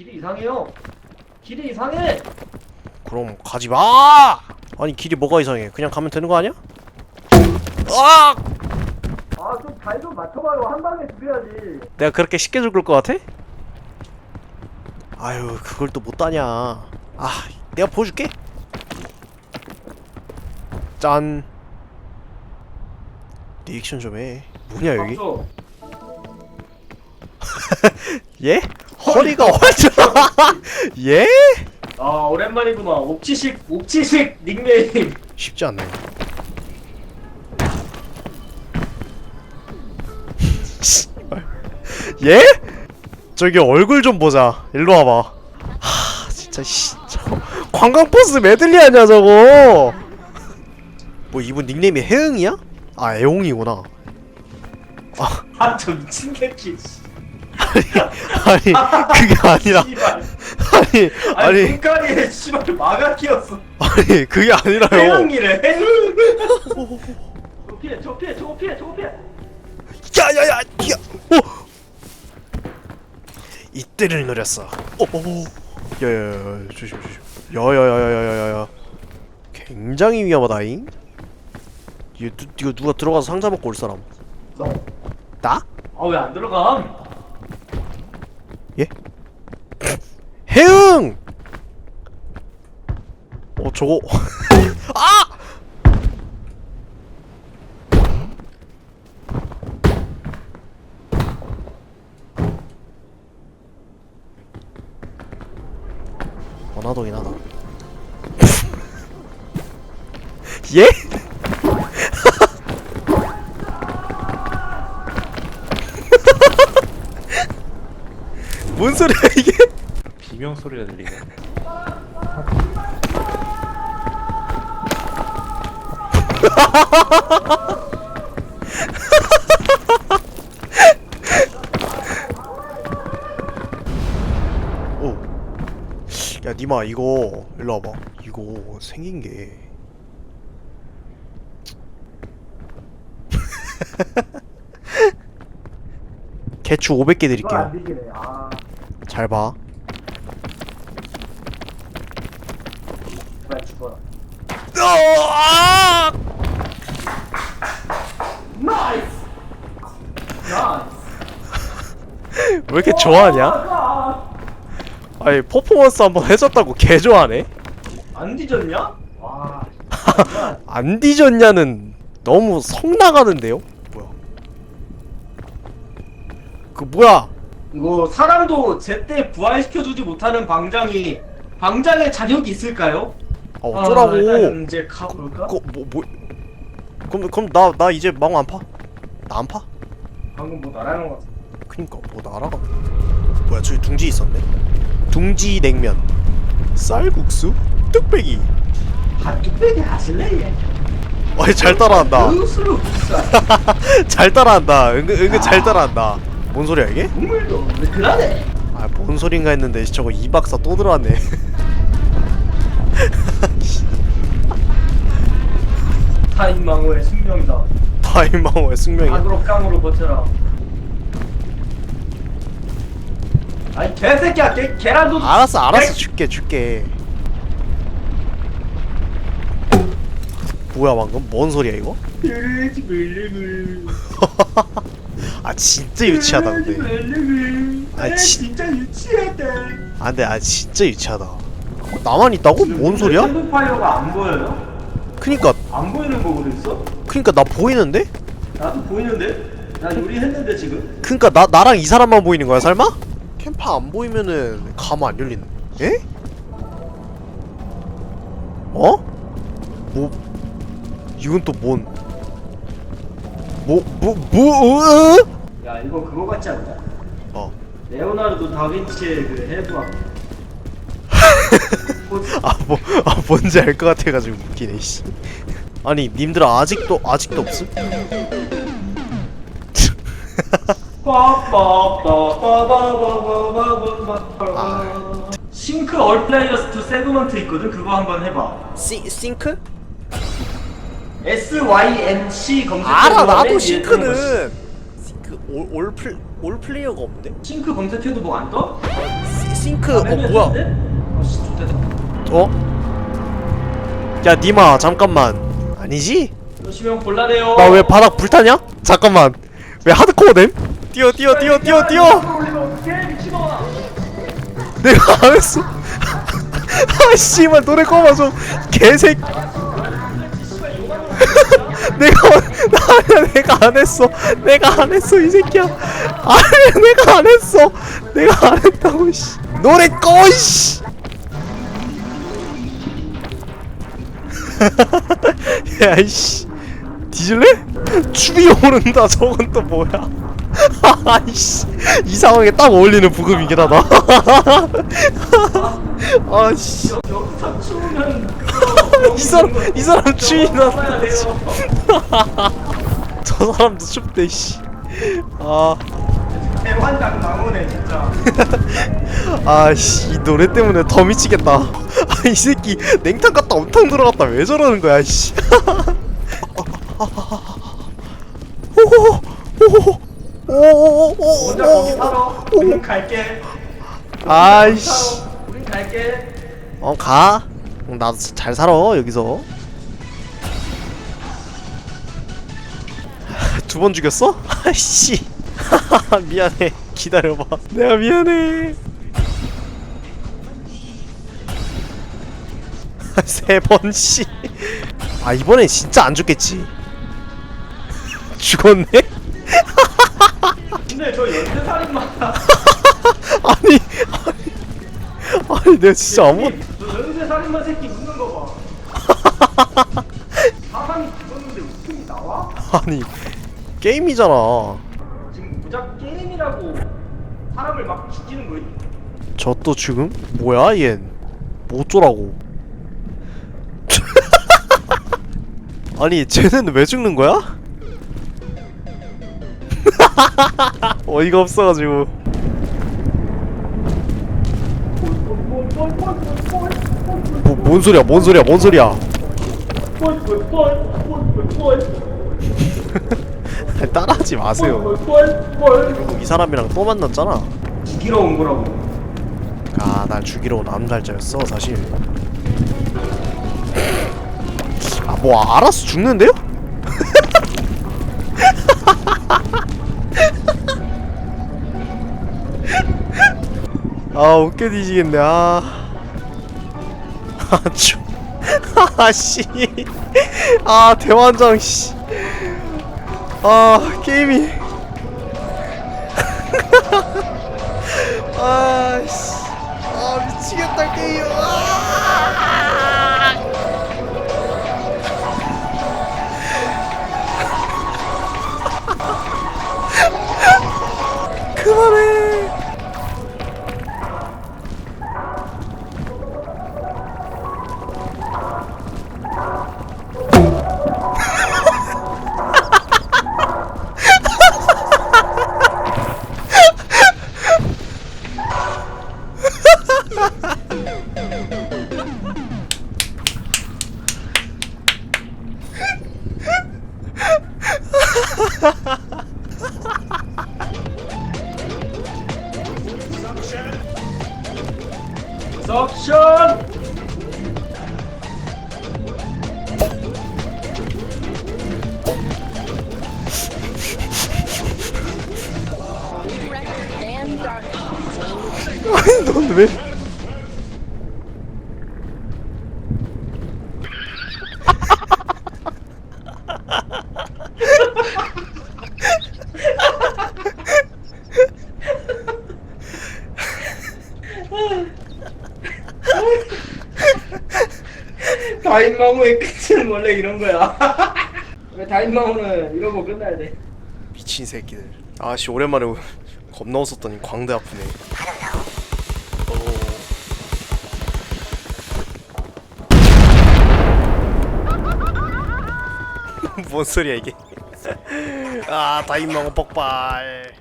길이 이상해요. 길이 이상해. 그럼 가지 마. 아니 길이 뭐가 이상해? 그냥 가면 되는 거 아니야? 아! 아, 좀 잘 좀 맞춰봐요. 한 방에 죽여야지. 내가 그렇게 쉽게 죽을 것 같아? 아유 그걸 또 못 따냐. 아 내가 보여줄게. 짠. 리액션 좀 해. 뭐냐 여기? 박수. 예? 허리가 완전 예? 아, 오랜만이구만. 옥치식, 옥치식 닉네임. 쉽지 않네. 예? 저기 얼굴 좀 보자. 일로 와봐. 하, 진짜 씨, 저거 관광 버스 메들리 아니야 저거? 뭐 이분 닉네임이 해응이야? 아 애용이구나. 아 아, 저 미친 새끼. 아니 그게 아니라 씨발. 아니 아니, 아니 눈가리에 씨발 마가 끼었어. 아니 그게 아니라요. 해영이래, 해영. 저 피해, 저 피해, 저거 피해, 저거 피해. 야야야 야! 오! 이때를 노렸어 오오 야야야 조심 조심 야야야야야야야 굉장히 위험하다잉 이거, 누, 이거 누가 들어가서 상자 먹고 올 사람 너. 나? 아, 왜안 들어감? 예? 해 응! 어 저거 아! 원하동이나 하다 예? 뭔 소리야 이게? 비명 소리가 들리네. 오. 야, 니마 이거 일로 와봐. 이거 생긴 게 개추 500개 이거 드릴게요. 아, 잘 봐. 죽어라. 아! 나이스! 나이스! 왜 이렇게 좋아하냐? 아니 퍼포먼스 한번 해줬다고 개 좋아하네. 안 뒤졌냐? 와, 안 뒤졌냐는 너무 성 나가는데요? 뭐야? 그 뭐야? 이거 사람도 제때 부활시켜주지 못하는 방장이 방장의 자격이 있을까요? 아 어쩌라고? 아, 일단 이제 가볼까? 그거 뭐 뭐? 그럼 그럼 나 나 이제 망안 파? 나 안 파? 방금 뭐 날아간 것 같아. 그니까 뭐 날아가. 뭐야 저기 둥지 있었네. 둥지 냉면, 쌀국수, 뚝배기. 아, 뚝배기 하실래 얘? 어이 잘 따라한다. 으스로 비싸. 잘 따라한다. 은근 은근 잘 따라한다. 뭔 소리야 이게? 국물도 왜 그러네? 아 뭔 소린가 했는데 저거 이 박사 또 들어왔네. 타인망호의 숙명이다. 타임마우의 숙명이야. 악으로 깡으로 버텨라. 아니 개새끼야 개 계란도 알았어 알았어 줄게 줄게. 뭐야 방금 뭔 소리야 이거? 아 진짜 유치하다 근데. 아, 아 진- 진짜 유치하다. 아 근데 아 진짜 유치하다. 나만 있다고? 뭔 소리야? 핸드파이어가 안 보여요? 그니까 안 보이는 거 그랬어? 그니까 나 보이는데? 나도 보이는데? 나 요리했는데 지금? 그니까 나 나랑 이 사람만 보이는 거야 설마? 캠파 안 보이면은 감 안 열리는. 에? 어? 뭐? 이건 또 뭔? 뭐? 뭐? 뭐? 어? 야 이거 그거 같지 않냐? 어. 레오나르도 다빈치의 그 해부학 아, 뭐, 아, 뭔지 알 것 같아가지고 웃기네, 씨. 아니, 님들아, 아직도, 아직도 없음? 빠빠빠빠빠빠빠빠빠 싱크 얼 플레이어스 투 세그먼트 있거든? 그거 한번 해봐 시, 싱크? SYNC 검색해서 알아, 맨 나도. 싱크는. 싱크, 올, 올, 플, 올 플레이어가 없는데? 싱크 검색해도 뭐 안 떠? 시, 싱크 어 뭐야 어? 야 니마 잠깐만. 아니지? 하면 곤란해요. 나 왜 바닥 불타냐? 잠깐만. 왜 하드코어 됨? 뛰어 뛰어 뛰어 뛰어 뛰어. 미친놈아 내가 안 했어. 아 씨발 노래 꺼봐 좀 개새 내가 나 내가 안 했어. 내가 안 했어 이 새끼야. 아니 내가 안 했어. 내가 안 했다고 씨. 노래 꺼 씨 야이씨. 뒤질래? 추위 오른다 저건 또 뭐야? 아이씨. 이 상황에 딱 어울리는 부금이긴 하다. 아씨. 여기서 추우면 이 사람 이 사람 추위 나. 잡아야 돼요 저 사람도 춥대 씨. 아, 대환장 나오네 진짜 아씨 이 노래 때문에 더 미치겠다. 아, 이 새끼 냉탕 갔다 온탕 들어갔다 왜 저러는 거야 씨. 혼자 거기 살아 우린 갈게 아이씨. 살아. 우린 갈게 어 가. 응, 나도 잘 살아 여기서. 두 번 죽였어? 아이씨. 미안해. 기다려봐. 내가 미안해. 세번 씨. 아 이번엔 진짜 안 죽겠지. 죽었네? 근데 저 연쇄살인마 아니 아니 아니 내가 진짜 아무 저 연쇄살인마 새끼 웃는 거봐 사람이 죽었는데 웃음이 나와? 아니 게임이잖아. 지금 무작 게임이라고 사람을 막 죽이는 거야 저 또 죽음? 뭐야 얜? 뭐 어쩌라고 아니 쟤는 왜 죽는 거야? 어이가 없어가지고 뭐, 뭔 소리야 뭔 소리야 뭔 소리야 아니, 따라하지 마세요 결국 이 사람이랑 또 만났잖아 죽이러 온 거라고 아, 날 죽이러 온 암살자였어, 사실. 아, 뭐 알아서 죽는데요? 아, 웃겨 뒤지겠네. 아. 아, 쭈. 아, 씨. 아, 대환장 씨. 아, 게임이. 아, 씨. 아 미치겠다 게임 아! 그만해 다인마무의 끝은 원래 이런 거야 왜 다인마무는 이러고 끝나야 돼 미친 새끼들. 아씨 오랜만에 오- 겁나 웃었더니 광대 아프네. 어. 뭔 소리야 이게? 아 다인망원 폭발.